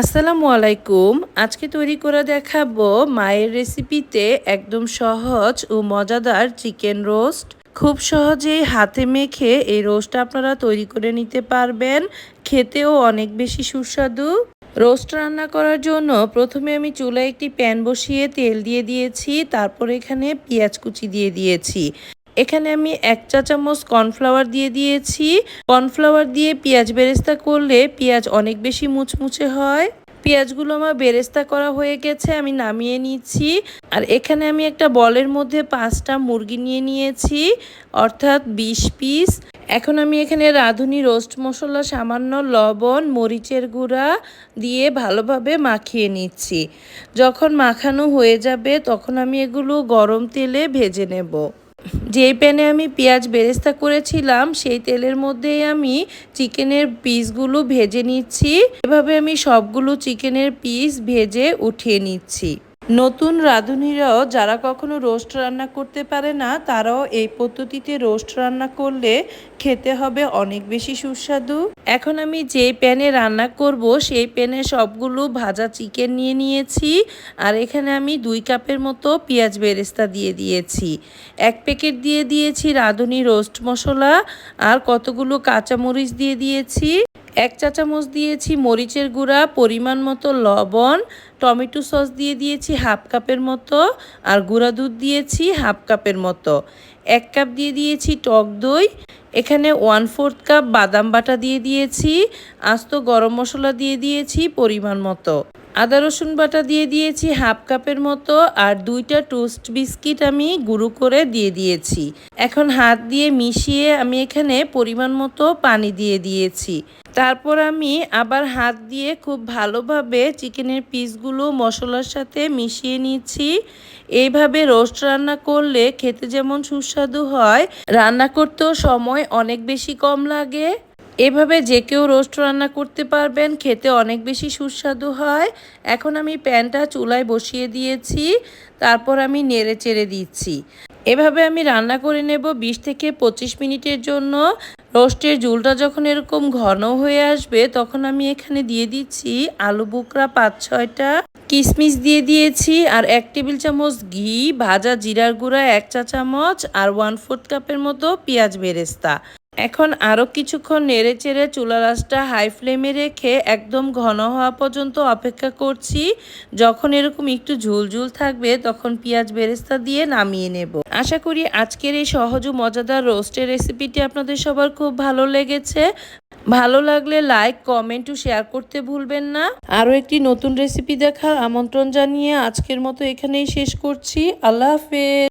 আসসালামু আলাইকুম। আজকে তৈরি করে দেখাবো মায়ের রেসিপিতে একদম সহজ ও মজাদার চিকেন রোস্ট। খুব সহজেই হাতে মেখে এই রোস্টটা আপনারা তৈরি করে নিতে পারবেন। খেতেও অনেক বেশি সুস্বাদু। রোস্ট রান্না করার জন্য প্রথমে আমি চুলায় একটি প্যান বসিয়ে তেল দিয়ে দিয়েছি, তারপর এখানে পেঁয়াজ কুচি দিয়ে দিয়েছি। এখানে আমি এক চা চামচ কর্নফ্লাওয়ার দিয়ে দিয়েছি। কর্নফ্লাওয়ার দিয়ে পেঁয়াজ বেরেস্তা করলে পেঁয়াজ অনেক বেশি মুচমুচে হয়। পেঁয়াজগুলো আমার বেরেস্তা করা হয়ে গেছে, আমি নামিয়ে নিচ্ছি। আর এখানে আমি একটা বলের মধ্যে পাঁচটা মুরগি নিয়ে নিয়েছি, অর্থাৎ বিশ পিস। এখন আমি এখানে রাঁধুনি রোস্ট মশলা, সামান্য লবণ, মরিচের গুঁড়া দিয়ে ভালোভাবে মাখিয়ে নিচ্ছি। যখন মাখানো হয়ে যাবে, তখন আমি এগুলো গরম তেলে ভেজে নেব। যেই প্যানে আমি পেঁয়াজ বেরেস্তা করেছিলাম, সেই তেলের মধ্যেই আমি চিকেনের পিসগুলো ভেজে নিচ্ছি। এভাবে আমি সবগুলো চিকেনের পিস ভেজে উঠিয়ে নিচ্ছি। নতুন রাঁধুনিরাও যারা কখনো রোস্ট রান্না করতে পারে না, তারাও এই পদ্ধতিতে রোস্ট রান্না করলে খেতে হবে অনেক বেশি সুস্বাদু। এখন আমি যে প্যানে রান্না করব, সেই প্যানে সবগুলো ভাজা চিকেন নিয়ে নিয়েছি আর এখানে আমি দুই কাপের মতো পেঁয়াজ বেরেস্তা দিয়ে দিয়েছি। এক প্যাকেট দিয়ে দিয়েছি রাঁধুনি রোস্ট মশলা আর কতগুলো কাঁচামরিচ দিয়ে দিয়েছি। এক চা চামচ দিয়েছি মরিচের গুঁড়া, পরিমাণ মতো লবণ, টমেটো সস দিয়ে দিয়েছি হাফ কাপের মতো, আর গুঁড়া দুধ দিয়েছি হাফ কাপের মতো। এক কাপ দিয়ে দিয়েছি টক দই, এখানে ওয়ান ফোর্থ কাপ বাদাম বাটা দিয়ে দিয়েছি, আস্ত গরম মশলা দিয়ে দিয়েছি পরিমাণ মতো। আদা, রসুন বাটা দিয়ে দিয়েছি হাফ কাপের মতো আর দুইটা টোস্ট বিস্কিট আমি গুঁড়ো করে দিয়ে দিয়েছি। এখন হাত দিয়ে মিশিয়ে আমি এখানে পরিমাণ মতো পানি দিয়ে দিয়েছি। তারপর আমি আবার হাত দিয়ে খুব ভালোভাবে চিকেনের পিসগুলো মশলার সাথে মিশিয়ে নিচ্ছি। এইভাবে রোস্ট রান্না করলে খেতে যেমন সুস্বাদু হয়, রান্না করতেও সময় অনেক বেশি কম লাগে। এভাবে যে কেউ রোস্ট রান্না করতে পারবেন, খেতে অনেক বেশি সুস্বাদু হয়। এখন আমি প্যানটা চুলায় বসিয়ে দিয়েছি, তারপর আমি নেড়ে চেড়ে দিচ্ছি। এভাবে আমি রান্না করে নেব বিশ থেকে পঁচিশ মিনিটের জন্য। রোস্টের ঝুলটা যখন এরকম ঘন হয়ে আসবে, তখন আমি এখানে দিয়ে দিচ্ছি আলু বুকরা পাঁচ ছয়টা, কিশমিশ দিয়ে দিয়েছি, আর এক টেবিল চামচ ঘি, ভাজা জিরার গুঁড়া এক চা চামচ, আর ওয়ান ফোর্থ কাপের মতো পেঁয়াজ বেরেস্তা। এখন আরও কিছুক্ষণ নেড়ে চেড়ে চুলা রাসটা হাই ফ্লেমে রেখে একদম ঘন হওয়া পর্যন্ত অপেক্ষা করছি। যখন এরকম একটু ঝুলঝুল থাকবে, তখন পেঁয়াজ বেরেস্তা দিয়ে নামিয়ে নেব। আশা করি আজকের এই সহজ ও মজাদার রোস্টের রেসিপিটি আপনাদের সবার খুব ভালো লেগেছে। ভালো লাগলে লাইক কমেন্ট ও শেয়ার করতে ভুলবেন না। আরও একটি নতুন রেসিপি দেখার আমন্ত্রণ জানিয়ে আজকের মতো এখানেই শেষ করছি। আল্লাহ হাফেজ।